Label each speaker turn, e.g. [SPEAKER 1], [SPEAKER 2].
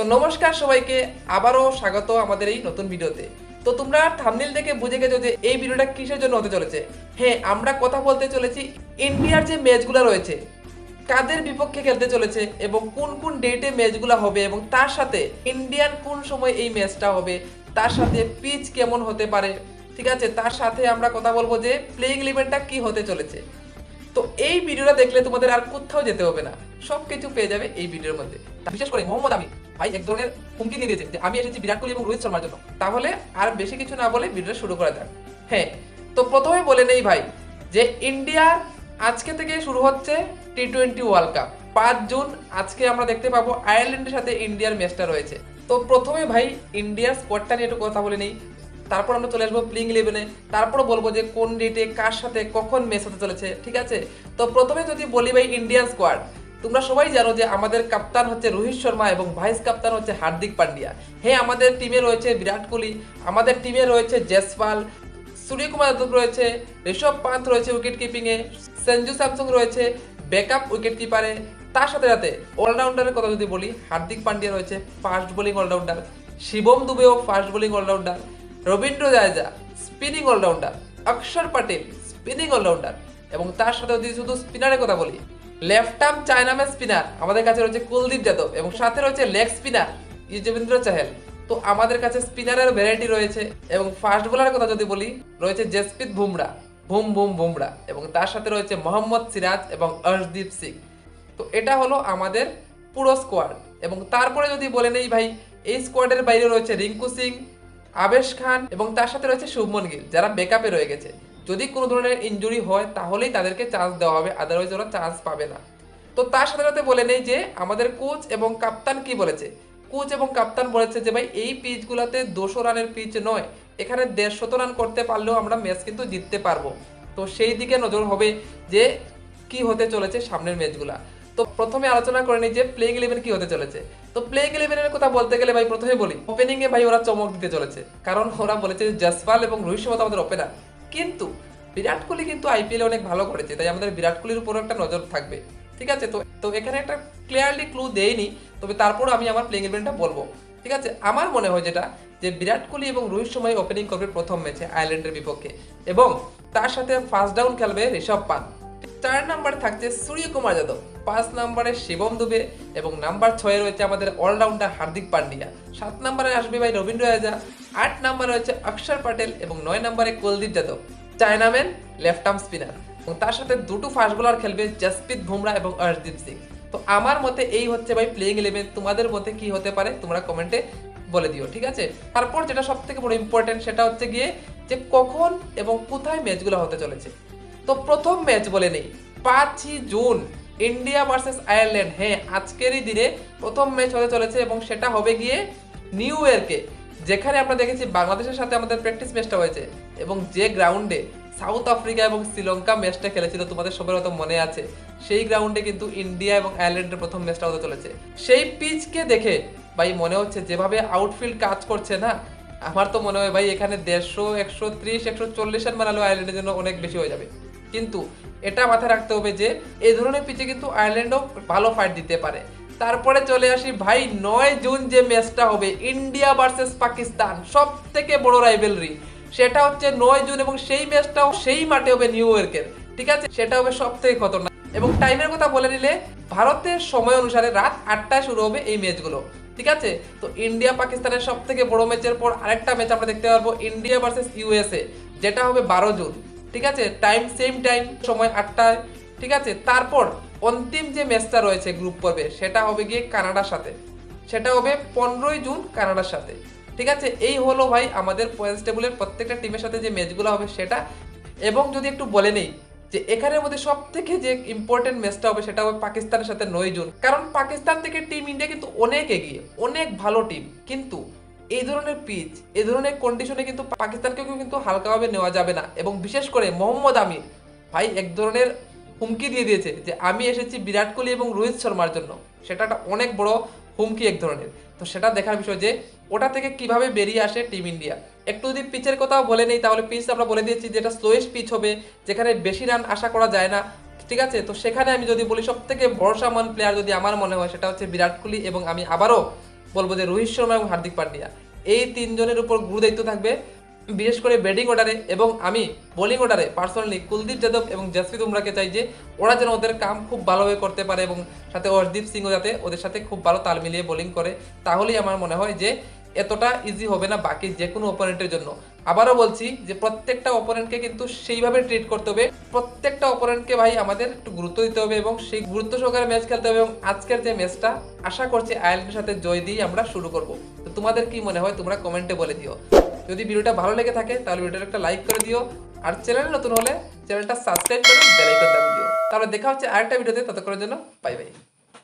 [SPEAKER 1] তো নমস্কার সবাইকে, আবারও স্বাগত আমাদের এই নতুন ভিডিওতে। তো তোমরা থামনেল দেখে বুঝে গেছো যে এই ভিডিওটা কিসের জন্য হতে চলেছে। হ্যাঁ আমরা কথা বলতে চলেছি ইন্ডিয়ার যে ম্যাচগুলো রয়েছে, কাদের বিপক্ষে খেলতে চলেছে এবং কোন কোন ডেটে ম্যাচগুলো হবে এবং তার সাথে ইন্ডিয়ান কোন সময় এই ম্যাচটা হবে, তার সাথে পিচ কেমন হতে পারে, ঠিক আছে? তার সাথে আমরা কথা বলব যে প্লেইং ইলেভেনটা কি হতে চলেছে। তো এই ভিডিওটা দেখলে তোমাদের আর কোথাও যেতে হবে না সব কিছু পেয়ে যাবে এই ভিডিওর মধ্যে। বিশেষ করে মোহাম্মদ আমি ভাই, এক ধরনের হুমকি দিয়ে দিয়েছে যে আমি এসেছি বিরাট কোহলি এবং রোহিত শর্মার জন্য। তাহলে আর বেশি কিছু না বলে ভিডিওটা শুরু করা যাক। হ্যাঁ তো প্রথমে বলে নেই ভাই যে ইন্ডিয়ার আজকে থেকে শুরু হচ্ছে টি টোয়েন্টি ওয়ার্ল্ড কাপ পাঁচ জুন আজকে আমরা দেখতে পাবো আয়ারল্যান্ডের সাথে ইন্ডিয়ার ম্যাচটা রয়েছে। তো প্রথমে ভাই ইন্ডিয়ার স্কোয়াডটা নিয়ে একটু কথা বলে নেই। তারপর আমরা চলে আসব প্লেইং ইলেভেনে তারপর বলব যে কোন ডেটে কার সাথে কখন ম্যাচ হতে চলেছে, ঠিক আছে? তো প্রথমে যদি বলি ভাই ইন্ডিয়ান স্কোয়াড তোমরা সবাই জানো যে আমাদের কাপ্তান হচ্ছে রোহিত শর্মা এবং ভাইস কাপ্তান হচ্ছে হার্দিক পান্ডিয়া। হ্যাঁ আমাদের টিমে রয়েছে বিরাট কোহলি, আমাদের টিমে রয়েছে জেসপাল সূর্যকুমার যাদব রয়েছে, ঋষভ পান্ত রয়েছে উইকেট কিপিংয়ে সঞ্জু স্যামসং রয়েছে ব্যাকআপ উইকেট কিপারে তার সাথে সাথে অলরাউন্ডারের কথা যদি বলি, হার্দিক পান্ডিয়া রয়েছে fast bowling allrounder Shivam দুবেও fast bowling allrounder Ravindra Jadeja spinning allrounder Axar Patel spinning allrounder এবং তার সাথে যদি শুধু স্পিনারের কথা বলি লেফট আর্ম চায়নামের স্পিনার, আমাদের কাছে রয়েছে কুলদীপ যাদব এবং সাথে রয়েছে লেগ স্পিনার ইউজবেন্দ্র চাহেল। তো আমাদের কাছে স্পিনারের ভ্যারাইটি রয়েছে এবং ফাস্ট বোলারের কথা যদি বলি, রয়েছে জসপ্রীত বুমরা, বুম বুম বুমরা এবং তার সাথে রয়েছে মোহাম্মদ সিরাজ এবং অর্শদীপ সিং। তো এটা হলো আমাদের পুরো স্কোয়াড এবং তারপরে যদি বলে নেই ভাই, এই স্কোয়াডের বাইরে রয়েছে রিঙ্কু সিং, আবেশ খান এবং তার সাথে রয়েছে শুভমন গিল, যারা ব্যাকআপে রয়ে গেছে। যদি কোনো ধরনের ইনজুরি হয়, তাহলেই তাদেরকে চান্স দেওয়া হবে আদারওয়াইজ ওরা চান্স পাবে না। তো তার সাথে সাথে বলে নেই যে, আমাদের কোচ এবং কাপ্তান কি বলেছে? কোচ এবং কাপ্তান বলেছে যে, ভাই, এই পিচগুলোতে দুশো রানের পিচ নয়। এখানে দেড়শত রান করতে পারলেও আমরা ম্যাচ কিন্তু জিততে পারব। তো সেই দিকে নজর হবে যে, কি হতে চলেছে সামনের ম্যাচগুলা তো প্রথমে আলোচনা করে নিই যে প্লেইং ইলেভেন কি হতে চলেছে। তো প্লেইং ইলেভেনের কথা বলতে গেলে ভাই প্রথমে বলি ওপেনিং এ ভাই ওরা চমক দিতে চলেছে। কারণ ওরা বলেছে যে, জসপাল এবং রোহিত শর্মা আমাদের ওপেনার কিন্তু বিরাট কোহলি কিন্তু আইপিএল অনেক ভালো করেছে, তাই আমাদের বিরাট কোহলির উপর একটা নজর থাকবে, ঠিক আছে? তো তো এখানে একটা ক্লিয়ারলি ক্লু দেয়নি তবে তারপর আমি আমার প্লেইং ইলেভেনটা বলব, ঠিক আছে? আমার মনে হয় যেটা, যে বিরাট কোহলি এবং রোহিত শর্মাই ওপেনিং করবে প্রথম ম্যাচে আয়ারল্যান্ডের বিপক্ষে, এবং তার সাথে ফার্স্ট ডাউন খেলবে ঋষভ পান চার নম্বরে থাকছে সূর্যকুমার যাদব। পাঁচ নম্বরে শিবম দুবে এবং নাম্বার ছয়ে রয়েছে আমাদের অলরাউন্ডার হার্দিক পান্ডিয়া। সাত নম্বরে আসবে ভাই রবীন্দ্র জাদেজা আট নম্বরে রয়েছে অক্ষর প্যাটেল এবং নয় নম্বরে Kuldeep Yadav. Chinaman left arm spinner এবং তার সাথে দুটো ফাস্ট বোলার খেলবে জসপ্রীত বুমরা এবং অর্শদীপ সিং। তো আমার মতে এই হচ্ছে ভাই প্লেইং ইলেভেন তোমাদের মতে কি হতে পারে তোমরা কমেন্টে বলে দিও, ঠিক আছে? তারপর যেটা সব থেকে বড় ইম্পর্টেন্ট সেটা হচ্ছে গিয়ে যে কখন এবং কোথায় ম্যাচগুলো হতে চলেছে। তো প্রথম ম্যাচ বলে নেই। পাঁচই জুন ইন্ডিয়া ভার্সেস আয়ারল্যান্ড। হ্যাঁ আজকেরই দিনে প্রথম ম্যাচ হতে চলেছে এবং সেটা হবে গিয়ে নিউ ইয়র্কে, যেখানে আমরা দেখেছি বাংলাদেশের সাথে আমাদের প্র্যাকটিস ম্যাচটা হয়েছে এবং যে গ্রাউন্ডে সাউথ আফ্রিকা এবং শ্রীলঙ্কা ম্যাচটা খেলেছিল, তোমাদের সবার হয়তো মনে আছে, সেই গ্রাউন্ডে কিন্তু ইন্ডিয়া এবং আয়ারল্যান্ডের প্রথম ম্যাচটা হতে চলেছে। সেই পিচকে দেখে, ভাই, মনে হচ্ছে যেভাবে আউটফিল্ড কাজ করছে না, আমার তো মনে হয়, ভাই, এখানে দেড়শো, একশো ত্রিশ, একশো চল্লিশ মারালেও আয়ারল্যান্ডের জন্য অনেক বেশি হয়ে যাবে। কিন্তু এটা মাথায় রাখতে হবে যে এই ধরনের পিচে কিন্তু আয়ারল্যান্ডও ভালো ফাইট দিতে পারে। তারপরে চলে আসি ভাই, নয় জুন যে ম্যাচটা হবে ইন্ডিয়া ভার্সেস পাকিস্তান সব থেকে বড় রাইভেলরি সেটা হচ্ছে নয় জুন এবং সেই ম্যাচটাও সেই মাঠে হবে নিউ ইয়র্কের ঠিক আছে? সেটা হবে সব থেকে খতরনাক। এবং টাইমের কথা বলে নিলে, ভারতের সময় অনুসারে রাত আটটায় শুরু হবে এই ম্যাচগুলো ঠিক আছে? তো ইন্ডিয়া পাকিস্তানের সব থেকে বড় ম্যাচের পর আরেকটা ম্যাচ আমরা দেখতে পারব ইন্ডিয়া ভার্সেস ইউএসএ যেটা হবে বারো জুন। ঠিক আছে? টাইম সেম টাইম সময় আটটায় ঠিক আছে? তারপর অন্তিম যে ম্যাচটা রয়েছে গ্রুপ পর্বে, সেটা হবে গিয়ে কানাডার সাথে। সেটা হবে পনেরোই জুন কানাডার সাথে। ঠিক আছে? এই হলো ভাই আমাদের পয়েন্টস টেবিলের প্রত্যেকটা টিমের সাথে যে ম্যাচগুলো হবে সেটা। এবং যদি একটু বলে নেই যে এখানের মধ্যে সব থেকে যে ইম্পর্টেন্ট ম্যাচটা হবে সেটা হবে পাকিস্তানের সাথে নয় জুন। কারণ পাকিস্তান থেকে টিম ইন্ডিয়া কিন্তু অনেক এগিয়ে, অনেক ভালো টিম কিন্তু এই ধরনের পিচ, এই ধরনের কন্ডিশনে কিন্তু পাকিস্তানকেও কিন্তু হালকাভাবে নেওয়া যাবে না। এবং বিশেষ করে মোহাম্মদ আমির, ভাই এক ধরনের হুমকি দিয়ে দিয়েছে যে আমি এসেছি বিরাট কোহলি এবং রোহিত শর্মার জন্য। সেটা একটা অনেক বড় হুমকি এক ধরনের। তো সেটা দেখার বিষয় যে ওটা থেকে কীভাবে বেরিয়ে আসে টিম ইন্ডিয়া। একটু যদি পিচের কথাও বলে নেই, তাহলে পিচ আমরা বলে দিয়েছি যেটা স্লোয়েস্ট পিচ হবে, যেখানে বেশি রান আশা করা যায় না। ঠিক আছে? তো সেখানে আমি যদি বলি সব থেকে ভরসামান প্লেয়ার যদি আমার মনে হয়, সেটা হচ্ছে বিরাট কোহলি এবং আমি আবারও বলব যে রোহিত শর্মা এবং হার্দিক পান্ডিয়া। এই তিনজনের উপর গুরু দায়িত্ব থাকবে, বিশেষ করে ব্যাটিং অর্ডারে এবং আমি বোলিং অর্ডারে পার্সোনালি কুলদীপ যাদব এবং জাসপ্রীত বুমরাকে চাই যে ওরা যেন ওদের কাম খুব ভালোভাবে করতে পারে এবং সাথে অর্দীপ সিংও যাতে ওদের সাথে খুব ভালো তাল মিলিয়ে বোলিং করে। তাহলেই আমার মনে হয় যে এতটা ইজি হবে না বাকি যে কোনো অপোনেন্টের জন্য। আবারও বলছি যে প্রত্যেকটা অপোনেন্টকে কিন্তু সেইভাবে ট্রিট করতে হবে। প্রত্যেকটা অপোনেন্টকে ভাই আমাদের একটু গুরুত্ব দিতে হবে এবং সেই গুরুত্ব সহকারে ম্যাচ খেলতে হবে এবং আজকের যে ম্যাচটা আশা করছি আয়ারল্যান্ডের সাথে জয় দিয়ে আমরা শুরু করব। তো তোমাদের কি মনে হয় তোমরা কমেন্টে বলে দিও। যদি ভিডিওটা ভালো লেগে থাকে তাহলে ভিডিওটা একটা লাইক করে দিও। আর চ্যানেল নতুন হলে চ্যানেলটা সাবস্ক্রাইব করে বেল আইকন দাবিয়ে দিও। তাহলে দেখা হচ্ছে আরেকটা ভিডিওতে ততক্ষণের জন্য বাই বাই